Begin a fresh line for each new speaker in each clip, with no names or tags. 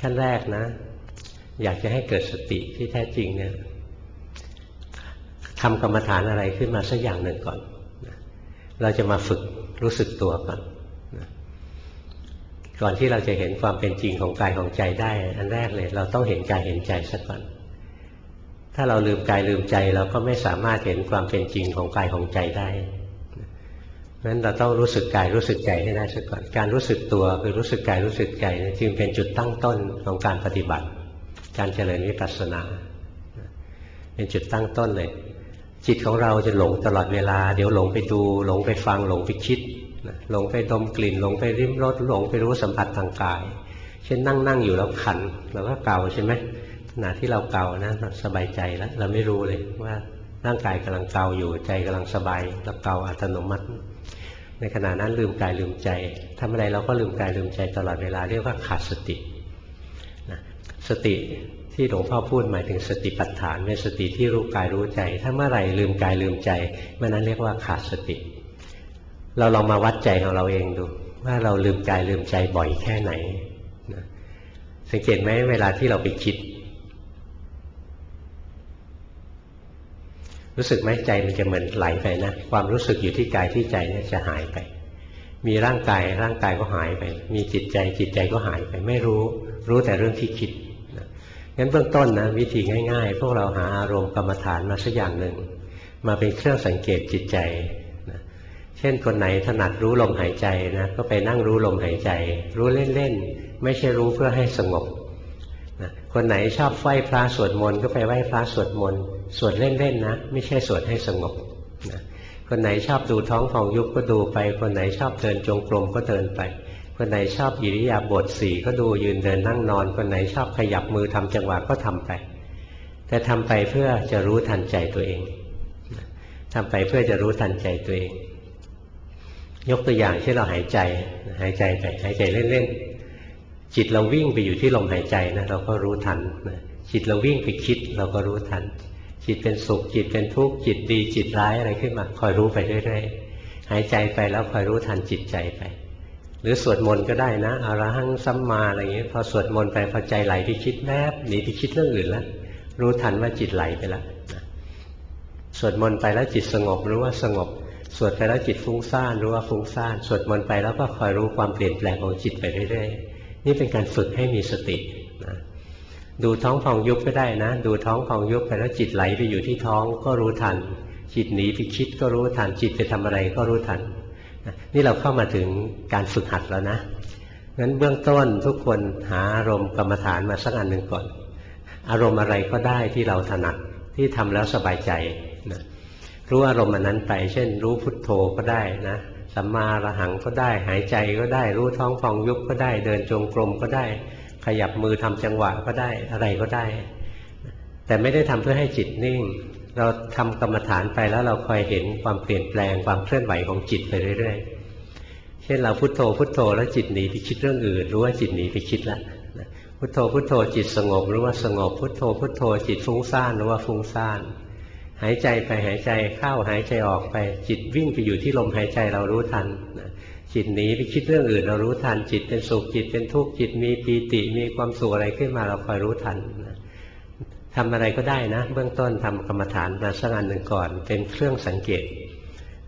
ขั้นแรกนะ อยากจะให้เกิดสติที่แท้จริงเนี่ยทำกรรมฐานอะไรขึ้นมาสักอย่างหนึ่งก่อน เราจะมาฝึกรู้สึกตัวก่อนก่อนที่เราจะเห็นความเป็นจริงของกายของใจได้ อันแรกเลยเราต้องเห็นกายเห็นใจสักก่อน ถ้าเราลืมกายลืมใจเราก็ไม่สามารถเห็นความเป็นจริงของกายของใจได้ เพราะฉะนั้นเราต้องรู้สึกกายรู้สึกใจให้ได้สักก่อนการรู้สึกตัวคือรู้สึกกายรู้สึกใจจึงเป็นจุดตั้งต้นของการปฏิบัติ การเจริญวิปัสสนาเป็นจุดตั้งต้นเลยจิตของเราจะหลงตลอดเวลา เดี๋ยวหลงไปดู หลงไปฟังหลงไปคิดหลงไปดมกลิ่น หลงไปริมรสหลงไปรู้สัมผัสทางกาย เช่นนั่งนั่งอยู่แล้วขันเราก็เกาใช่ไหมขณะที่เราเกานะสบายใจแล้ว เราไม่รู้เลยว่าร่างกายกำลังเกาอยู่ใจกำลังสบายแล้วเกาอัตโนมัติ ในขณะนั้นลืมกายลืมใจทำอะไรเราก็ลืมกายลืมใจตลอดเวลาเรียกว่าขาดสตินะสติที่หลวงพ่อพูดหมายถึงสติปัฏฐานเป็นสติที่รู้กายรู้ใจ ถ้าเมื่อไหร่ลืมกายลืมใจเมื่อนั้นเรียกว่าขาดสติ เราลองมาวัดใจของเราเองดู ว่าเราลืมกายลืมใจบ่อยแค่ไหนนะสังเกตไหมเวลาที่เราไปคิด รู้สึกไหมใจมันจะเหมือนไหลไปนะความรู้สึกอยู่ที่กายที่ใจเนี่ยจะหายไป มีร่างกายร่างกายก็หายไป มีจิตใจจิตใจก็หายไป ไม่รู้ รู้แต่เรื่องที่คิดงั้นเบื้องต้นนะวิธีง่าย ๆ พวกเราหาอารมณ์กรรมฐานมาสักอย่างหนึ่งมาเป็นเครื่องสังเกตจิตใจเช่นคนไหนถนัดรู้ลมหายใจนะก็ไปนั่งรู้ลมหายใจ รู้เล่นๆไม่ใช่รู้เพื่อให้สงบ นะคนไหนชอบไหว้พระสวดมนต์ก็ไปไหว้พระสวดมนต์สวดเล่นๆนะ ไม่ใช่สวดให้สงบนะคนไหนชอบดูท้องของยุบก็ดูไป คนไหนชอบเดินจงกรมก็เดินไป คนไหนชอบอิริยาบถสี่ก็ดูยืนเดินนั่งนอน คนไหนชอบขยับมือทำจังหวะก็ทำไป แต่ทำไปเพื่อจะรู้ทันใจตัวเองทำไปเพื่อจะรู้ทันใจตัวเอง ยกตัวอย่างที่เราหายใจหายใจไปหายใจเล่นๆ จิตเราวิ่งไปอยู่ที่ลมหายใจนะเราก็รู้ทันจิตเราวิ่งไปคิดเราก็รู้ทัน จิตเป็นสุขจิตเป็นทุกข์จิตดีจิตร้ายอะไรขึ้นมา คอยรู้ไปเรื่อยๆหายใจไปแล้วคอยรู้ทันจิตใจไป หรือสวดมนต์ก็ได้นะอาระหังซัมมาอะไรอย่างนี้พอสวดมนต์ไปพอใจไหลไปคิดแวบหนีไปคิดเรื่องอื่นแล้วรู้ทันว่าจิตไหลไปแล้วสวดมนต์ไปแล้วจิตสงบรู้ว่าสงบ สวดไปแล้วจิตฟุ้งซ่านรู้ว่าฟุ้งซ่าน สวดมนต์ไปแล้วก็คอยรู้ความเปลี่ยนแปลงของจิตไปเรื่อยๆ นี่เป็นการฝึกให้มีสตินะดูท้องพองยุบก็ได้นะ ดูท้องพองยุบไปแล้วจิตไหลไปอยู่ที่ท้องก็รู้ทัน จิตหนีไปคิดก็รู้ทัน จิตไปทำอะไรก็รู้ทัน นี่เราเข้ามาถึงการฝึกหัดแล้วนะงั้นเบื้องต้นทุกคนหาอารมณ์กรรมฐานมาสักอันหนึ่งก่อน อารมณ์อะไรก็ได้ที่เราถนัดที่ทำแล้วสบายใจนะรู้อารมณ์อันนั้นไป เช่น รู้พุทโธก็ได้นะ สัมมาระหังก็ได้ หายใจก็ได้ รู้ท้องฟองยุบก็ได้ เดินจงกรมก็ได้ ขยับมือทำจังหวะก็ได้อะไรก็ได้ แต่ไม่ได้ทำเพื่อให้จิตนิ่ง เราทำกรรมฐานไปแล้วเราคอยเห็นความเปลี่ยนแปลงความเคลื่อนไหวของจิตไปเรื่อย ๆ เช่นเราพุทโธพุทโธแล้วจิตหนีไปคิดเรื่องอื่นรู้ว่าจิตหนีไปคิดแล้วพุทโธพุทโธจิตสงบรู้ว่าสงบพุทโธพุทโธจิตฟุ้งซ่านรู้ว่าฟุ้งซ่าน หายใจไปหายใจเข้าหายใจออกไป จิตวิ่งไปอยู่ที่ลมหายใจเรารู้ทันจิตหนีไปคิดเรื่องอื่นเรารู้ทัน จิตเป็นสุขจิตเป็นทุกข์จิตมีปีติมีความสุขอะไรขึ้นมาเราคอยรู้ทันทำอะไรก็ได้นะ เบื้องต้นทำกรรมฐานมาสักอันหนึ่งก่อน เป็นเครื่องสังเกต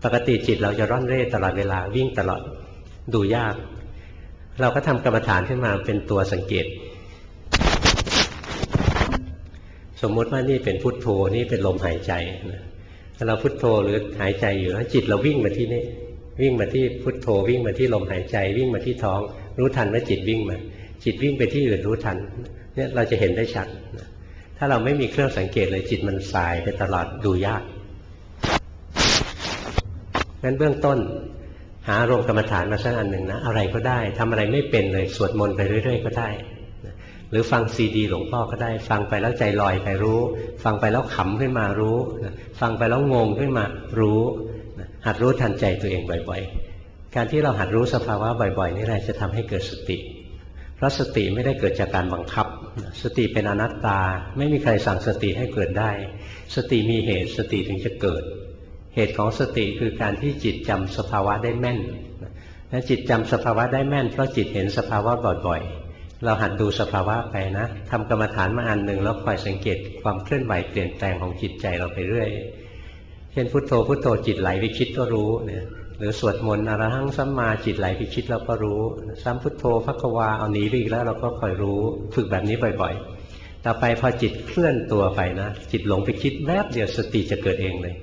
ปกติจิตเราจะร่อนเร่ตลอดเวลาวิ่งตลอดดูยาก เราก็ทำกรรมฐานขึ้นมาเป็นตัวสังเกต สมมติว่านี่เป็นพุทโธนี่เป็นลมหายใจนะถ้าเราพุทโธหรือหายใจอยู่แล้วจิตเราวิ่งมาที่นี่วิ่งมาที่พุทโธวิ่งมาที่ลมหายใจ วิ่งมาที่ท้อง รู้ทันว่าจิตวิ่งมา จิตวิ่งไปที่อื่นรู้ทันเนี่ยเราจะเห็นได้ชัดถ้าเราไม่มีเครื่องสังเกตเลยจิตมันสายไปตลอดดูยากงั้นเบื้องต้น หาอารมณ์กรรมฐานมาสักอันหนึ่งนะอะไรก็ได้ทำอะไรไม่เป็นเลยสวดมนต์ไปเรื่อย ๆ ก็ได้ หรือฟังซีดีหลวงพ่อก็ได้ ฟังไปแล้วใจลอยไปรู้ ฟังไปแล้วขำขึ้นมารู้ ฟังไปแล้วงงขึ้นมารู้หัดรู้ทันใจตัวเองบ่อยๆ การที่เราหัดรู้สภาวะบ่อยๆนี่แหละจะทำให้เกิดสติ เพราะสติไม่ได้เกิดจากการบังคับ สติเป็นอนัตตา ไม่มีใครสั่งสติให้เกิดได้ สติมีเหตุสติถึงจะเกิด เหตุของสติคือการที่จิตจำสภาวะได้แม่นและจิตจำสภาวะได้แม่น เพราะจิตเห็นสภาวะบ่อยๆ เราหัดดูสภาวะไปนะทำกรรมฐานมาอันหนึ่งแล้วคอยสังเกตความเคลื่อนไหวเปลี่ยนแปลงของจิตใจเราไปเรื่อย เช่นพุทโธพุทโธจิตไหลไปคิดก็รู้เนี่ยหรือสวดมนต์อรหังสัมมาจิตไหลไปคิดเราก็รู้ ซ้ำพุทโธพักวาเอาหนีไปอีกแล้วเราก็คอยรู้ฝึกแบบนี้บ่อยๆ ต่อไปพอจิตเคลื่อนตัวไปนะ จิตหลงไปคิดแวบเดียวสติจะเกิดเองเลย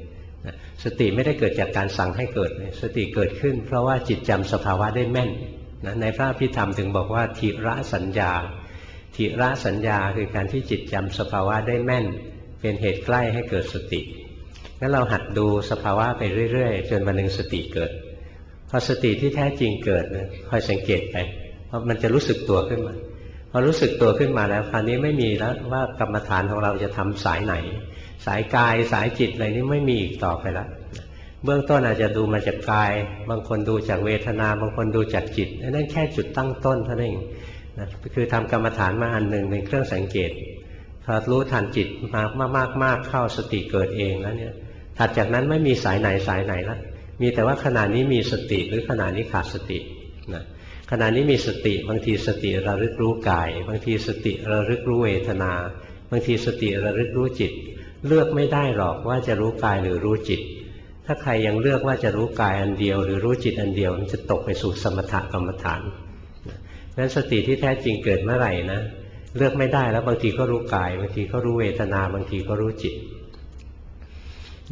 สติไม่ได้เกิดจากการสั่งให้เกิดสติเกิดขึ้น เพราะว่าจิตจำสภาวะได้แม่น นะในพระพิธรรมถึงบอกว่าทิระสัญญาทิระสัญญาคือการที่จิตจำสภาวะได้แม่น เป็นเหตุใกล้ให้เกิดสติงั้นเราหัดดูสภาวะไปเรื่อยๆ จนวันหนึ่งสติเกิด พอสติที่แท้จริงเกิดนะคอยสังเกตไปเพราะมันจะรู้สึกตัวขึ้นมาพอรู้สึกตัวขึ้นมาแล้วคราวนี้ไม่มีแล้วว่ากรรมฐานของเราจะทำสายไหน สายกายสายจิตอะไรนี้ไม่มีอีกต่อไปแล้ว เบื้องต้นอาจจะดูมาจากกาย บางคนดูจากเวทนา บางคนดูจากจิตนั่นแค่จุดตั้งต้นเท่านั้นเองนะคือทำกรรมฐานมาอันหนึ่งเป็นเครื่องสังเกตพอรู้ทันจิตมากมากมากเข้าสติเกิดเองแล้วเนี่ยถัดจากนั้นไม่มีสายไหนสายไหนละมีแต่ว่าขณะนี้มีสติหรือขณะนี้ขาดสตินะขณะนี้มีสติบางทีสติระลึกรู้กาย บางทีสติระลึกรู้เวทนา บางทีสติระลึกรู้จิต เลือกไม่ได้หรอกว่าจะรู้กายหรือรู้จิต ถ้าใครยังเลือกว่าจะรู้กายอันเดียว หรือรู้จิตอันเดียวมันจะตกไปสู่สมถกรรมฐานนั้นสติที่แท้จริงเกิดเมื่อไหร่นะเลือกไม่ได้แล้วบางทีก็รู้กายบางทีก็รู้เวทนาบางทีก็รู้จิต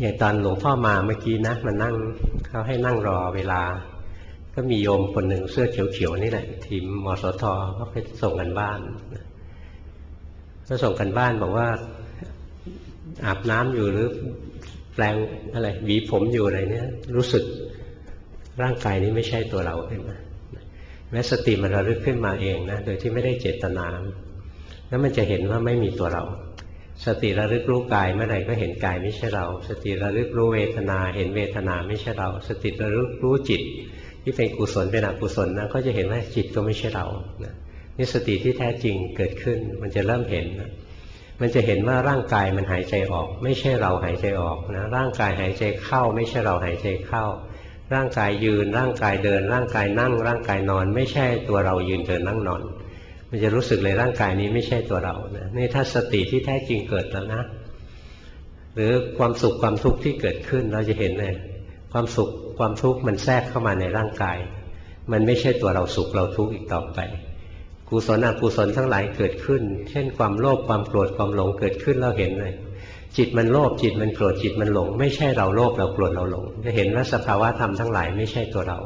อย่างตอนหลวงพ่อมาเมื่อกี้นะมานั่งเขาให้นั่งรอเวลา ก็มีโยมคนหนึ่งเสื้อเขียวๆนี่แหละ ทีมมสทเขาไปส่งกันบ้านก็ส่งกันบ้านบอกว่าอาบน้ำอยู่หรือ แปลงอะไรหวีผมอยู่อะไรเนี่ย รู้สึกร่างกายนี้ไม่ใช่ตัวเราขึ้นมาแม้สติมันระลึกขึ้นมาเองนะโดยที่ไม่ได้เจตนา แล้วมันจะเห็นว่าไม่มีตัวเรา สติระลึกรู้กายเมื่อไหร่ก็เห็นกายไม่ใช่เรา สติระลึกรู้เวทนา เห็นเวทนาไม่ใช่เรา สติระลึกรู้จิต ที่เป็นกุศลเป็นอกุศลนะก็จะเห็นว่าจิตก็ไม่ใช่เรานะนี่สติที่แท้จริงเกิดขึ้นมันจะเริ่มเห็นนะ มันจะเห็นว่าร่างกายมันหายใจออก ไม่ใช่เราหายใจออกนะร่างกายหายใจเข้า ไม่ใช่เราหายใจเข้า ร่างกายยืนร่างกายเดิน ร่างกายนั่ง ร่างกายนอน ไม่ใช่ตัวเรายืนเดินนั่งนอน มันจะรู้สึกเลยร่างกายนี้ไม่ใช่ตัวเรานะนี่ถ้าสติที่แท้จริงเกิดแล้วนะ หรือความสุขความทุกข์ที่เกิดขึ้นเราจะเห็นเลยความสุขความทุกข์มันแทรกเข้ามาในร่างกาย มันไม่ใช่ตัวเราสุขเราทุกข์อีกต่อไป กุศลอกุศลทั้งหลายเกิดขึ้น เช่นความโลภความโกรธความหลงเกิดขึ้นเราเห็นเลย จิตมันโลภจิตมันโกรธจิตมันหลง ไม่ใช่เราโลภเราโกรธเราหลงจะเห็นว่าสภาวะธรรมทั้งหลายไม่ใช่ตัวเรา